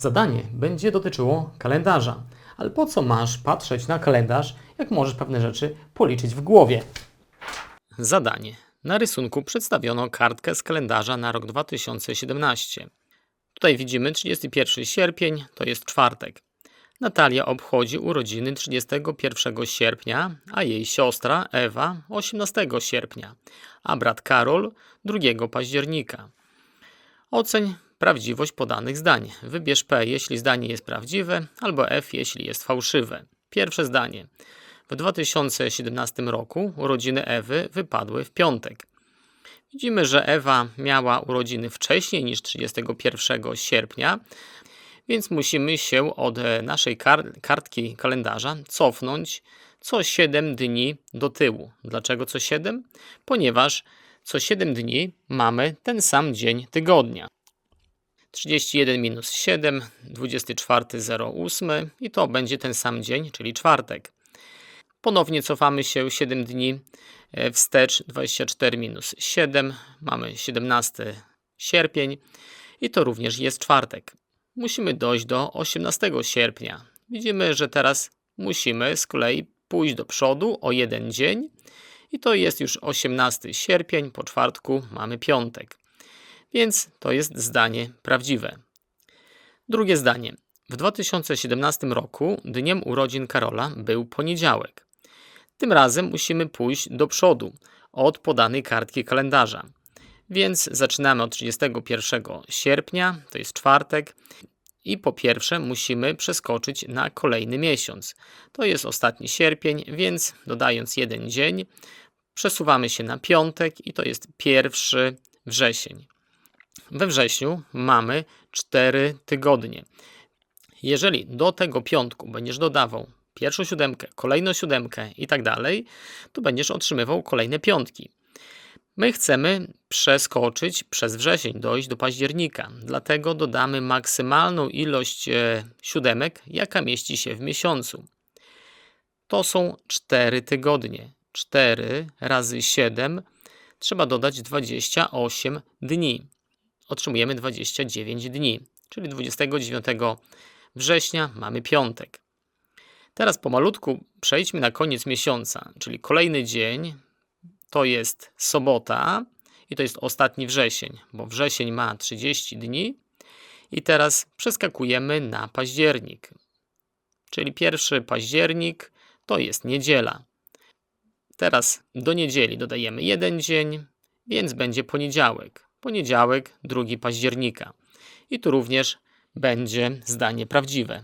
Zadanie będzie dotyczyło kalendarza. Ale po co masz patrzeć na kalendarz, jak możesz pewne rzeczy policzyć w głowie? Zadanie. Na rysunku przedstawiono kartkę z kalendarza na rok 2017. Tutaj widzimy 31 sierpień, to jest czwartek. Natalia obchodzi urodziny 31 sierpnia, a jej siostra Ewa 18 sierpnia, a brat Karol 2 października. Oceń prawdziwość podanych zdań. Wybierz P, jeśli zdanie jest prawdziwe, albo F, jeśli jest fałszywe. Pierwsze zdanie. W 2017 roku urodziny Ewy wypadły w piątek. Widzimy, że Ewa miała urodziny wcześniej niż 31 sierpnia, więc musimy się od e, naszej kar- kartki kalendarza cofnąć co 7 dni do tyłu. Dlaczego co 7? Ponieważ co 7 dni mamy ten sam dzień tygodnia. 31 minus 7, 24.08 i to będzie ten sam dzień, czyli czwartek. Ponownie cofamy się 7 dni e, wstecz, 24 minus 7, mamy 17 sierpień i to również jest czwartek. Musimy dojść do 18 sierpnia. Widzimy, że teraz musimy z kolei pójść do przodu o jeden dzień i to jest już 18 sierpień, po czwartku mamy piątek. Więc to jest zdanie prawdziwe. Drugie zdanie. W 2017 roku dniem urodzin Karola był poniedziałek. Tym razem musimy pójść do przodu od podanej kartki kalendarza. Więc zaczynamy od 31 sierpnia, to jest czwartek, i po pierwsze musimy przeskoczyć na kolejny miesiąc. To jest ostatni sierpień, więc dodając jeden dzień, przesuwamy się na piątek i to jest pierwszy wrzesień. We wrześniu mamy 4 tygodnie. Jeżeli do tego piątku będziesz dodawał pierwszą siódemkę, kolejną siódemkę i tak dalej, to będziesz otrzymywał kolejne piątki. My chcemy przeskoczyć przez wrzesień, dojść do października, dlatego dodamy maksymalną ilość e, siódemek, jaka mieści się w miesiącu. To są 4 tygodnie. 4 razy 7 trzeba dodać 28 dni. Otrzymujemy 29 dni, czyli 29 września mamy piątek. Teraz pomalutku przejdźmy na koniec miesiąca, czyli kolejny dzień to jest sobota i to jest ostatni wrzesień, bo wrzesień ma 30 dni. I teraz przeskakujemy na październik. Czyli pierwszy październik to jest niedziela. Teraz do niedzieli dodajemy jeden dzień, więc będzie poniedziałek. Poniedziałek, 2 października. I tu również będzie zdanie prawdziwe.